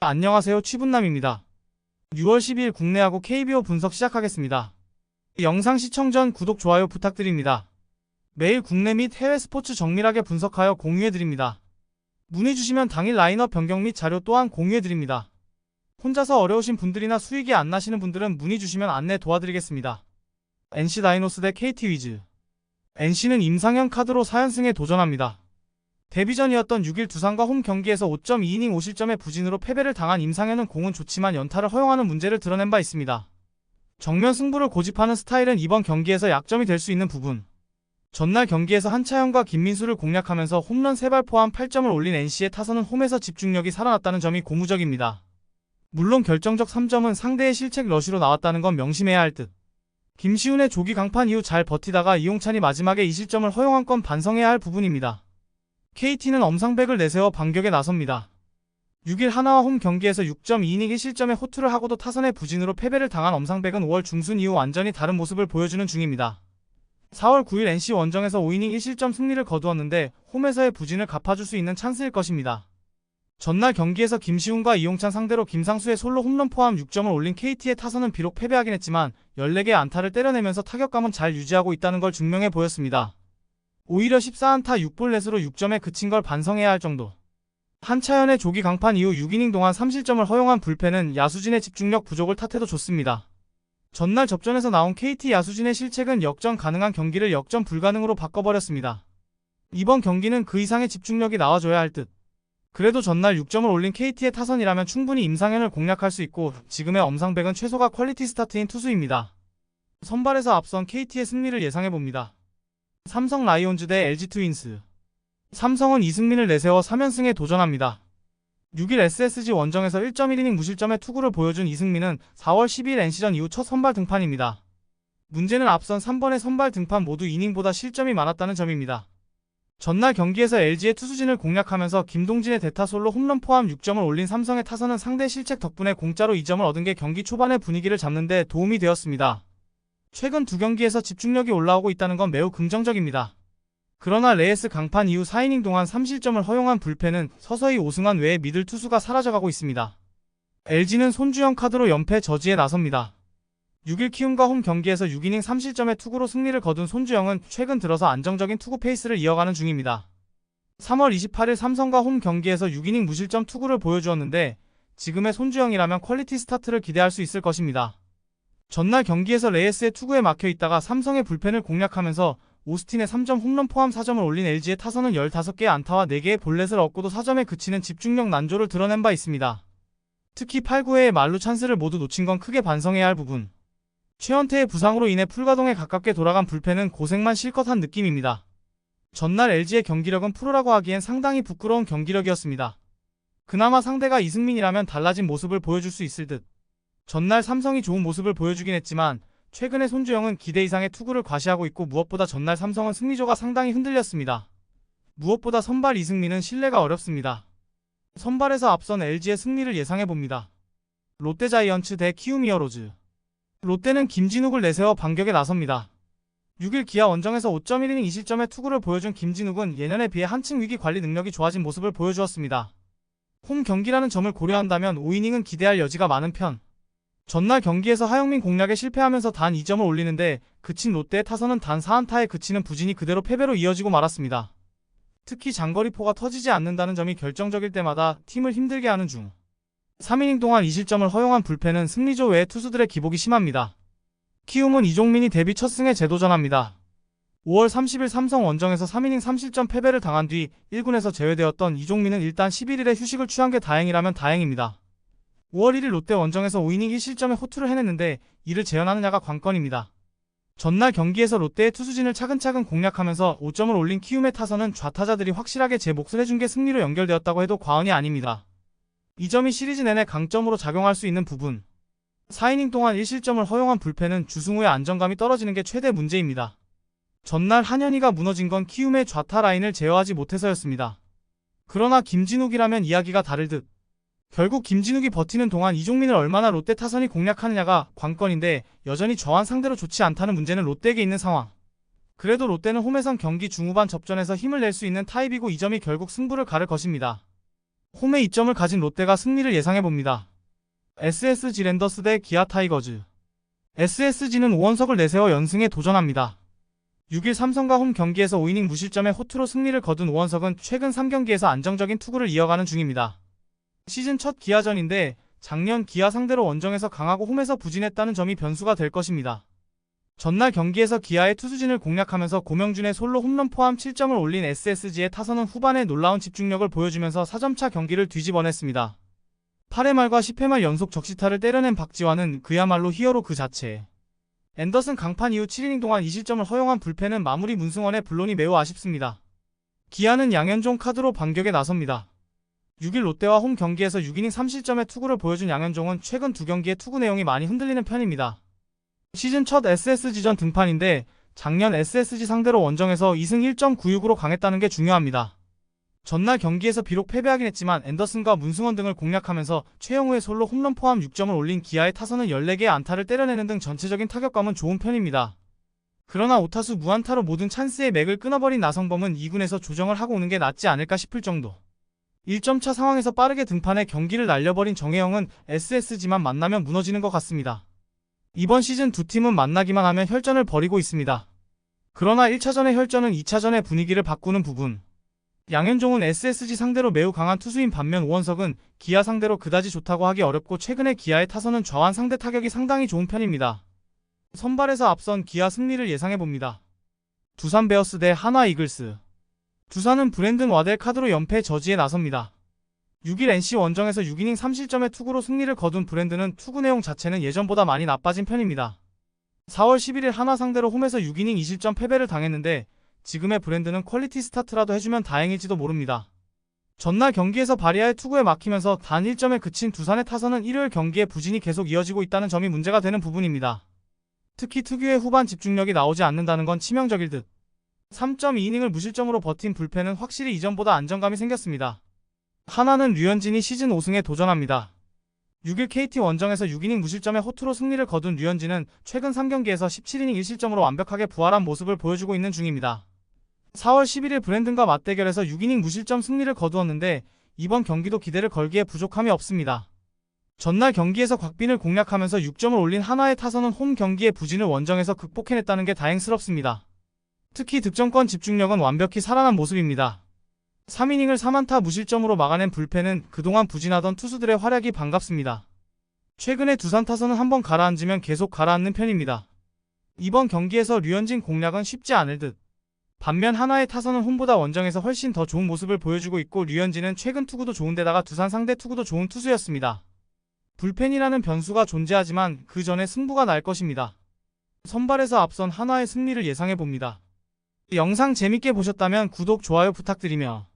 안녕하세요 취분남입니다. 6월 12일 국내하고 KBO 분석 시작하겠습니다. 영상 시청 전 구독 좋아요 부탁드립니다. 매일 국내 및 해외 스포츠 정밀하게 분석하여 공유해드립니다. 문의 주시면 당일 라인업 변경 및 자료 또한 공유해드립니다. 혼자서 어려우신 분들이나 수익이 안 나시는 분들은 문의 주시면 안내 도와드리겠습니다. NC 다이노스 대 KT 위즈 NC는 임상현 카드로 4연승에 도전합니다. 데뷔 전이었던 6일 두산과 홈 경기에서 5.2이닝 5실점의 부진으로 패배를 당한 임상현은 공은 좋지만 연타를 허용하는 문제를 드러낸 바 있습니다. 정면 승부를 고집하는 스타일은 이번 경기에서 약점이 될 수 있는 부분. 전날 경기에서 한차현과 김민수를 공략하면서 홈런 3발 포함 8점을 올린 NC의 타선은 홈에서 집중력이 살아났다는 점이 고무적입니다. 물론 결정적 3점은 상대의 실책 러쉬로 나왔다는 건 명심해야 할 듯. 김시훈의 조기 강판 이후 잘 버티다가 이용찬이 마지막에 이 실점을 허용한 건 반성해야 할 부분입니다. KT는 엄상백을 내세워 반격에 나섭니다. 6일 하나와 홈 경기에서 6.2이닝 1실점의 호투를 하고도 타선의 부진으로 패배를 당한 엄상백은 5월 중순 이후 완전히 다른 모습을 보여주는 중입니다. 4월 9일 NC 원정에서 5이닝 1실점 승리를 거두었는데 홈에서의 부진을 갚아줄 수 있는 찬스일 것입니다. 전날 경기에서 김시훈과 이용찬 상대로 김상수의 솔로 홈런 포함 6점을 올린 KT의 타선은 비록 패배하긴 했지만 14개의 안타를 때려내면서 타격감은 잘 유지하고 있다는 걸 증명해 보였습니다. 오히려 14안타 6볼넷으로 6점에 그친 걸 반성해야 할 정도. 한차연의 조기 강판 이후 6이닝 동안 3실점을 허용한 불펜은 야수진의 집중력 부족을 탓해도 좋습니다. 전날 접전에서 나온 KT 야수진의 실책은 역전 가능한 경기를 역전 불가능으로 바꿔버렸습니다. 이번 경기는 그 이상의 집중력이 나와줘야 할 듯. 그래도 전날 6점을 올린 KT의 타선이라면 충분히 임상현을 공략할 수 있고 지금의 엄상백은 최소가 퀄리티 스타트인 투수입니다. 선발에서 앞선 KT의 승리를 예상해봅니다. 삼성 라이온즈 대 LG 트윈스. 삼성은 이승민을 내세워 3연승에 도전합니다. 6일 SSG 원정에서 1.1이닝 무실점의 투구를 보여준 이승민은 4월 12일 NC전 이후 첫 선발 등판입니다. 문제는 앞선 3번의 선발 등판 모두 이닝보다 실점이 많았다는 점입니다. 전날 경기에서 LG의 투수진을 공략하면서 김동진의 대타솔로 홈런 포함 6점을 올린 삼성의 타선은 상대 실책 덕분에 공짜로 2점을 얻은 게 경기 초반의 분위기를 잡는 데 도움이 되었습니다. 최근 두 경기에서 집중력이 올라오고 있다는 건 매우 긍정적입니다. 그러나 레이스 강판 이후 4이닝 동안 3실점을 허용한 불펜은 서서히 오승환 외의 미들 투수가 사라져가고 있습니다. LG는 손주영 카드로 연패 저지에 나섭니다. 6일 키움과 홈 경기에서 6이닝 3실점의 투구로 승리를 거둔 손주영은 최근 들어서 안정적인 투구 페이스를 이어가는 중입니다. 3월 28일 삼성과 홈 경기에서 6이닝 무실점 투구를 보여주었는데 지금의 손주영이라면 퀄리티 스타트를 기대할 수 있을 것입니다. 전날 경기에서 레이스의 투구에 막혀 있다가 삼성의 불펜을 공략하면서 오스틴의 3점 홈런 포함 4점을 올린 LG의 타선은 15개의 안타와 4개의 볼넷을 얻고도 4점에 그치는 집중력 난조를 드러낸 바 있습니다. 특히 8, 9회의 말루 찬스를 모두 놓친 건 크게 반성해야 할 부분. 최현태의 부상으로 인해 풀가동에 가깝게 돌아간 불펜은 고생만 실컷 한 느낌입니다. 전날 LG의 경기력은 프로라고 하기엔 상당히 부끄러운 경기력이었습니다. 그나마 상대가 이승민이라면 달라진 모습을 보여줄 수 있을 듯. 전날 삼성이 좋은 모습을 보여주긴 했지만 최근에 손주영은 기대 이상의 투구를 과시하고 있고 무엇보다 전날 삼성은 승리조가 상당히 흔들렸습니다. 무엇보다 선발 이승민은 신뢰가 어렵습니다. 선발에서 앞선 LG의 승리를 예상해봅니다. 롯데 자이언츠 대 키움이어로즈 롯데는 김진욱을 내세워 반격에 나섭니다. 6일 기아 원정에서 5.1이닝 2실점의 투구를 보여준 김진욱은 예년에 비해 한층 위기 관리 능력이 좋아진 모습을 보여주었습니다. 홈 경기라는 점을 고려한다면 5이닝은 기대할 여지가 많은 편. 전날 경기에서 하영민 공략에 실패하면서 단 2점을 올리는데 그친 롯데의 타선은 단 4안타에 그치는 부진이 그대로 패배로 이어지고 말았습니다. 특히 장거리포가 터지지 않는다는 점이 결정적일 때마다 팀을 힘들게 하는 중. 3이닝 동안 2실점을 허용한 불펜은 승리조 외에 투수들의 기복이 심합니다. 키움은 이종민이 데뷔 첫 승에 재도전합니다. 5월 30일 삼성 원정에서 3이닝 3실점 패배를 당한 뒤 1군에서 제외되었던 이종민은 일단 11일에 휴식을 취한 게 다행이라면 다행입니다. 5월 1일 롯데 원정에서 5이닝 1실점에 호투를 해냈는데 이를 재현하느냐가 관건입니다. 전날 경기에서 롯데의 투수진을 차근차근 공략하면서 5점을 올린 키움의 타선은 좌타자들이 확실하게 제 몫을 해준 게 승리로 연결되었다고 해도 과언이 아닙니다. 이 점이 시리즈 내내 강점으로 작용할 수 있는 부분. 4이닝 동안 1실점을 허용한 불펜은 주승우의 안정감이 떨어지는 게 최대 문제입니다. 전날 한현희가 무너진 건 키움의 좌타 라인을 제어하지 못해서였습니다. 그러나 김진욱이라면 이야기가 다를 듯. 결국 김진욱이 버티는 동안 이종민을 얼마나 롯데 타선이 공략하느냐가 관건인데 여전히 저한 상대로 좋지 않다는 문제는 롯데에게 있는 상황. 그래도 롯데는 홈에선 경기 중후반 접전에서 힘을 낼 수 있는 타입이고 이 점이 결국 승부를 가를 것입니다. 홈에 이점을 가진 롯데가 승리를 예상해봅니다. SSG 랜더스 대 기아 타이거즈. SSG는 5원석을 내세워 연승에 도전합니다. 6일 삼성과 홈 경기에서 5이닝 무실점의 호투로 승리를 거둔 오원석은 최근 3경기에서 안정적인 투구를 이어가는 중입니다. 시즌 첫 기아전인데 작년 기아 상대로 원정에서 강하고 홈에서 부진했다는 점이 변수가 될 것입니다. 전날 경기에서 기아의 투수진을 공략하면서 고명준의 솔로 홈런 포함 7점을 올린 SSG의 타선은 후반에 놀라운 집중력을 보여주면서 4점차 경기를 뒤집어냈습니다. 8회 말과 10회 말 연속 적시타를 때려낸 박지환은 그야말로 히어로 그 자체. 앤더슨 강판 이후 7이닝 동안 2실점을 허용한 불펜은 마무리 문승원의 불론이 매우 아쉽습니다. 기아는 양현종 카드로 반격에 나섭니다. 6일 롯데와 홈 경기에서 6이닝 3실점의 투구를 보여준 양현종은 최근 두 경기의 투구 내용이 많이 흔들리는 편입니다. 시즌 첫 SSG전 등판인데 작년 SSG 상대로 원정에서 2승 1.96으로 강했다는 게 중요합니다. 전날 경기에서 비록 패배하긴 했지만 앤더슨과 문승원 등을 공략하면서 최영우의 솔로 홈런 포함 6점을 올린 기아의 타선은 14개의 안타를 때려내는 등 전체적인 타격감은 좋은 편입니다. 그러나 오타수 무안타로 모든 찬스의 맥을 끊어버린 나성범은 2군에서 조정을 하고 오는 게 낫지 않을까 싶을 정도. 1점차 상황에서 빠르게 등판해 경기를 날려버린 정혜영은 SSG만 만나면 무너지는 것 같습니다. 이번 시즌 두 팀은 만나기만 하면 혈전을 벌이고 있습니다. 그러나 1차전의 혈전은 2차전의 분위기를 바꾸는 부분. 양현종은 SSG 상대로 매우 강한 투수인 반면 오원석은 기아 상대로 그다지 좋다고 하기 어렵고 최근에 기아의 타선은 좌완 상대 타격이 상당히 좋은 편입니다. 선발에서 앞선 기아 승리를 예상해봅니다. 두산 베어스 대 하나 이글스. 두산은 브랜든 와델 카드로 연패 저지에 나섭니다. 6일 NC 원정에서 6이닝 3실점의 투구로 승리를 거둔 브랜드는 투구 내용 자체는 예전보다 많이 나빠진 편입니다. 4월 11일 하나 상대로 홈에서 6이닝 2실점 패배를 당했는데 지금의 브랜드는 퀄리티 스타트라도 해주면 다행일지도 모릅니다. 전날 경기에서 바리아의 투구에 막히면서 단 1점에 그친 두산의 타선은 일요일 경기에 부진이 계속 이어지고 있다는 점이 문제가 되는 부분입니다. 특히 특유의 후반 집중력이 나오지 않는다는 건 치명적일 듯. 3.2이닝을 무실점으로 버틴 불펜은 확실히 이전보다 안정감이 생겼습니다. 하나는 류현진이 시즌 5승에 도전합니다. 6일 KT 원정에서 6이닝 무실점의 호투로 승리를 거둔 류현진은 최근 3경기에서 17이닝 1실점으로 완벽하게 부활한 모습을 보여주고 있는 중입니다. 4월 11일 브랜든과 맞대결에서 6이닝 무실점 승리를 거두었는데 이번 경기도 기대를 걸기에 부족함이 없습니다. 전날 경기에서 곽빈을 공략하면서 6점을 올린 하나의 타선은 홈 경기의 부진을 원정에서 극복해냈다는 게 다행스럽습니다. 특히 득점권 집중력은 완벽히 살아난 모습입니다. 3이닝을 3안타 무실점으로 막아낸 불펜은 그동안 부진하던 투수들의 활약이 반갑습니다. 최근에 두산 타선은 한번 가라앉으면 계속 가라앉는 편입니다. 이번 경기에서 류현진 공략은 쉽지 않을 듯. 반면 하나의 타선은 홈보다 원정에서 훨씬 더 좋은 모습을 보여주고 있고 류현진은 최근 투구도 좋은데다가 두산 상대 투구도 좋은 투수였습니다. 불펜이라는 변수가 존재하지만 그 전에 승부가 날 것입니다. 선발에서 앞선 하나의 승리를 예상해봅니다. 영상 재밌게 보셨다면 구독, 좋아요 부탁드리며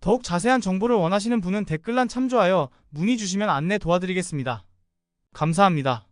더욱 자세한 정보를 원하시는 분은 댓글란 참조하여 문의 주시면 안내 도와드리겠습니다. 감사합니다.